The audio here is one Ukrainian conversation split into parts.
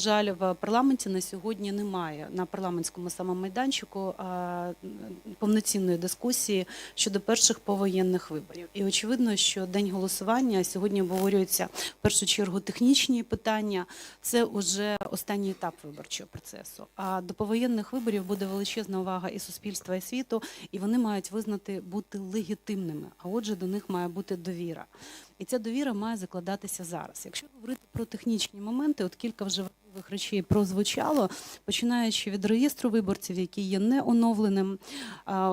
жаль, в парламенті на сьогодні немає на парламентському самомайданчику повноцінної дискусії щодо перших повоєнних виборів. І очевидно, що день голосування сьогодні обговорюються в першу чергу технічні питання. Це вже останній етап виборчого процесу. А до повоєнних виборів буде величезна увага і суспільства, і світу, і вони мають визнати бути легітимними. А отже, до них має бути довіра. І ця довіра має закладатися зараз. Якщо говорити про технічні моменти, от кілька вже важливих речей прозвучало, починаючи від реєстру виборців, який є не оновленим.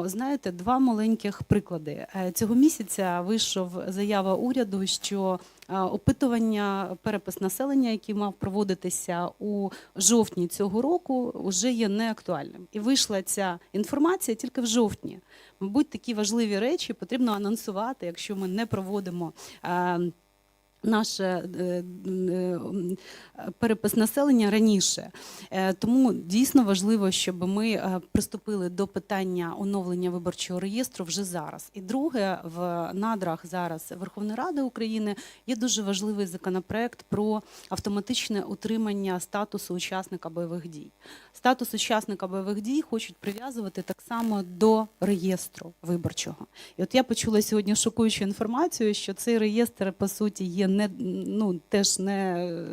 Знаєте, два маленьких приклади. Е, Цього місяця вийшов заява уряду, що опитування, перепис населення, який мав проводитися у жовтні цього року, вже є неактуальним. І вийшла ця інформація тільки в жовтні. Мабуть, такі важливі речі потрібно анонсувати, якщо ми не проводимо. Е, Наш е, е, перепис населення раніше, Е, тому дійсно важливо, щоб ми приступили до питання оновлення виборчого реєстру вже зараз. І друге, в надрах зараз Верховної Ради України є дуже важливий законопроект про автоматичне утримання статусу учасника бойових дій. Статус учасника бойових дій хочуть прив'язувати так само до реєстру виборчого. І от я почула сьогодні шокуючу інформацію, що цей реєстр по суті є не ну теж не е,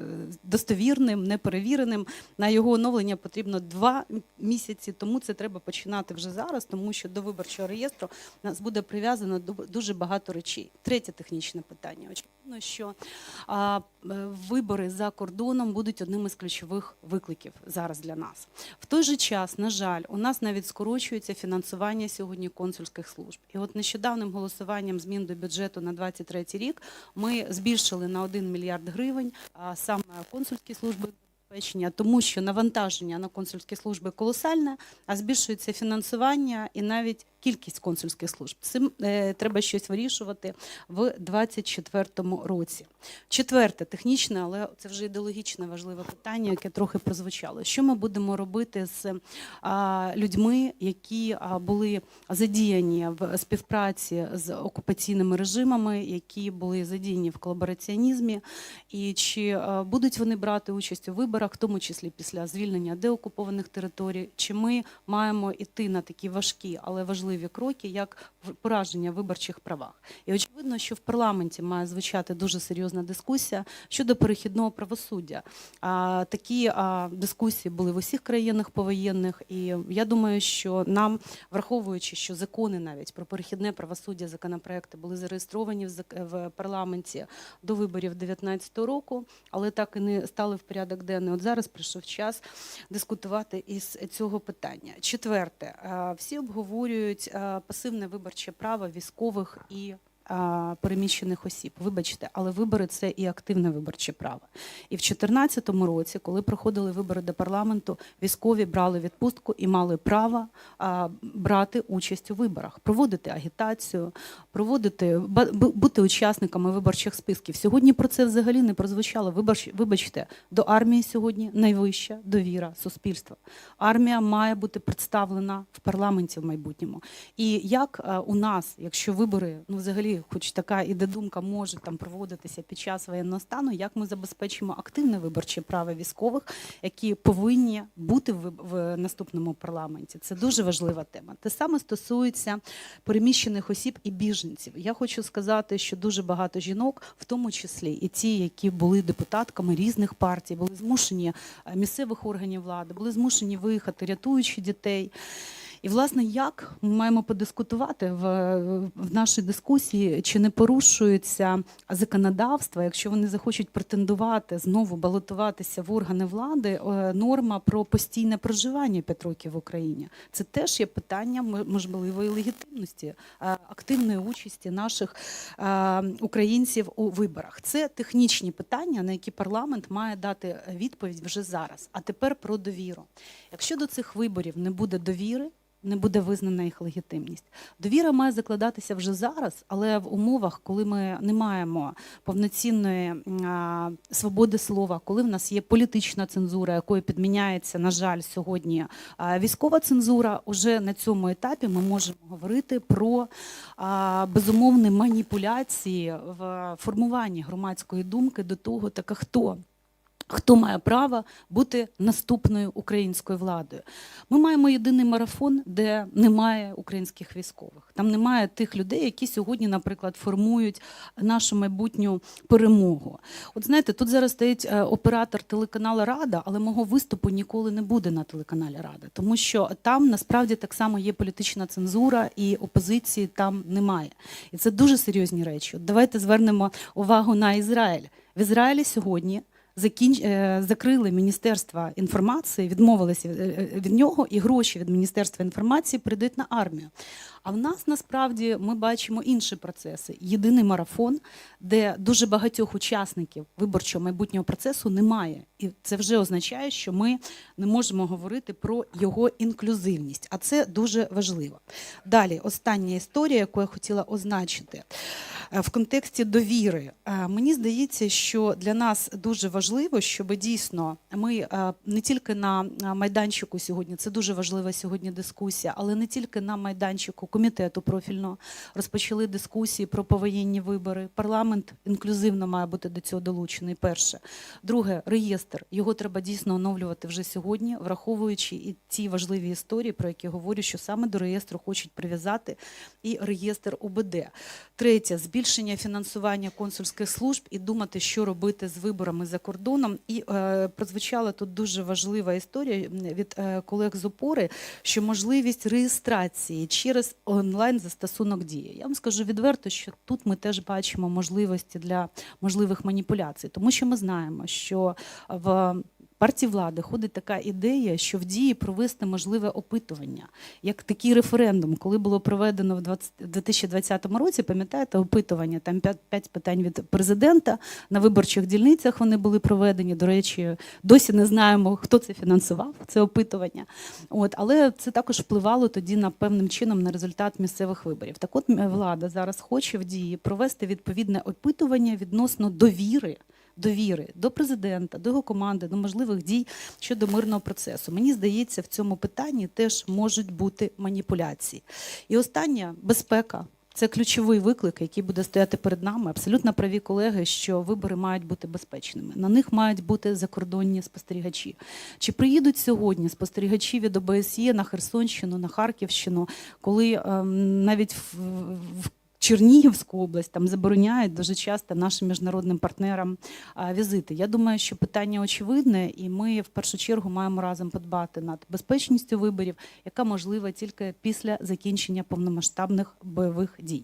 достовірним, не перевіреним. На його оновлення потрібно два місяці. Тому це треба починати вже зараз, тому що до виборчого реєстру нас буде прив'язано дуже багато речей. Третє технічне питання. Що а, е, вибори за кордоном будуть одним із ключових викликів зараз для нас. В той же час, на жаль, у нас навіть скорочується фінансування сьогодні консульських служб. І от нещодавним голосуванням змін до бюджету на 23 рік ми збільшили на 1 мільярд гривень а, саме консульські служби. Забезпечення, Тому що навантаження на консульські служби колосальне, а збільшується фінансування і навіть кількість консульських служб. Цим е, треба щось вирішувати в 2024 році. Четверте, технічне, але це вже ідеологічне важливе питання, яке трохи прозвучало. Що ми будемо робити з а, людьми, які а, були задіяні в співпраці з окупаційними режимами, які були задіяні в колабораціонізмі, і чи а, будуть вони брати участь у виборах, в тому числі після звільнення деокупованих територій, чи ми маємо йти на такі важкі, але важливі кроки, як пораження виборчих правах. І очевидно, що в парламенті має звучати дуже серйозна дискусія щодо перехідного правосуддя. А, такі а, дискусії були в усіх країнах повоєнних, і я думаю, що нам, враховуючи, що закони навіть про перехідне правосуддя, законопроекти були зареєстровані в парламенті до виборів 2019 року, але так і не стали в порядок денний. От зараз прийшов час дискутувати із цього питання. Четверте, всі обговорюють пасивне виборче право військових і переміщених осіб. Вибачте, але вибори це і активне виборче право. І в 2014 році, коли проходили вибори до парламенту, військові брали відпустку і мали право брати участь у виборах, проводити агітацію, проводити бути учасниками виборчих списків. Сьогодні про це взагалі не прозвучало. Вибач, вибачте, до армії сьогодні найвища довіра суспільства. Армія має бути представлена в парламенті в майбутньому. І як у нас, якщо вибори, ну взагалі, хоч така іде думка, може там проводитися під час воєнного стану, як ми забезпечимо активне виборче право військових, які повинні бути в, в наступному парламенті? Це дуже важлива тема. Те саме стосується переміщених осіб і біженців. Я хочу сказати, що дуже багато жінок, в тому числі і ті, які були депутатками різних партій, були змушені е, місцевих органів влади, були змушені виїхати, рятуючи дітей. І, власне, як ми маємо подискутувати в, в нашій дискусії, чи не порушується законодавство, якщо вони захочуть претендувати знову балотуватися в органи влади, е, норма про постійне проживання 5 років в Україні. Це теж є питання можливої легітимності, е, активної участі наших е, українців у виборах. Це технічні питання, на які парламент має дати відповідь вже зараз. А тепер про довіру. Якщо до цих виборів не буде довіри, не буде визнана їх легітимність. Довіра має закладатися вже зараз, але в умовах, коли ми не маємо повноцінної а, свободи слова, коли в нас є політична цензура, якою підміняється, на жаль, сьогодні а, військова цензура, уже на цьому етапі ми можемо говорити про а, безумовні маніпуляції в формуванні громадської думки до того, так а хто Хто має право бути наступною українською владою? Ми маємо єдиний марафон, де немає українських військових. Там немає тих людей, які сьогодні, наприклад, формують нашу майбутню перемогу. От знаєте, тут зараз стоїть е, оператор телеканалу Рада, але мого виступу ніколи не буде на телеканалі Рада, тому що там насправді так само є політична цензура і опозиції там немає. І це дуже серйозні речі. От давайте звернемо увагу на Ізраїль. В Ізраїлі сьогодні закінч... е, закрили Міністерство інформації, відмовилися від- е, нього, і гроші від Міністерства інформації прийдуть на армію. А в нас насправді ми бачимо інші процеси. Єдиний марафон, де дуже багатьох учасників виборчого майбутнього процесу немає. І це вже означає, що ми не можемо говорити про його інклюзивність. А це дуже важливо. Далі, остання історія, яку я хотіла означити. Е, В контексті довіри Е, мені здається, що для нас дуже важливо, щоб дійсно ми е, не тільки на е, майданчику сьогодні, це дуже важлива сьогодні дискусія, але не тільки на майданчику комітету профільного розпочали дискусії про повоєнні вибори. Парламент інклюзивно має бути до цього долучений. Перше, друге, реєстр його треба дійсно оновлювати вже сьогодні, враховуючи і ті важливі історії, про які говорю, що саме до реєстру хочуть прив'язати і реєстр УБД. Третє збільшення фінансування консульських служб і думати, що робити з виборами за кордоном. І е, прозвучала тут дуже важлива історія від е, колег з опори, що можливість реєстрації через онлайн застосунок дії. Я вам скажу відверто, що тут ми теж бачимо можливості для можливих маніпуляцій, тому що ми знаємо, що в партії влади ходить така ідея, що в дії провести можливе опитування, як такий референдум, коли було проведено в 20 2020 році. Пам'ятаєте, опитування там 5, 5 питань від президента на виборчих дільницях. Вони були проведені. До речі, досі не знаємо, хто це фінансував. Це опитування. От, але це також впливало тоді на певним чином на результат місцевих виборів. Так, от влада зараз хоче в дії провести відповідне опитування відносно довіри. Довіри до президента, до його команди, до можливих дій щодо мирного процесу. Мені здається, в цьому питанні теж можуть бути маніпуляції. І остання безпека. Це ключовий виклик, який буде стояти перед нами. Абсолютно праві колеги, що вибори мають бути безпечними. На них мають бути закордонні спостерігачі. Чи приїдуть сьогодні спостерігачі від ОБСЄ на Херсонщину, на Харківщину, коли ем, навіть в, в Чернігівську область там забороняють дуже часто нашим міжнародним партнерам візити. Я думаю, що питання очевидне, і ми в першу чергу маємо разом подбати над безпечністю виборів, яка можлива тільки після закінчення повномасштабних бойових дій.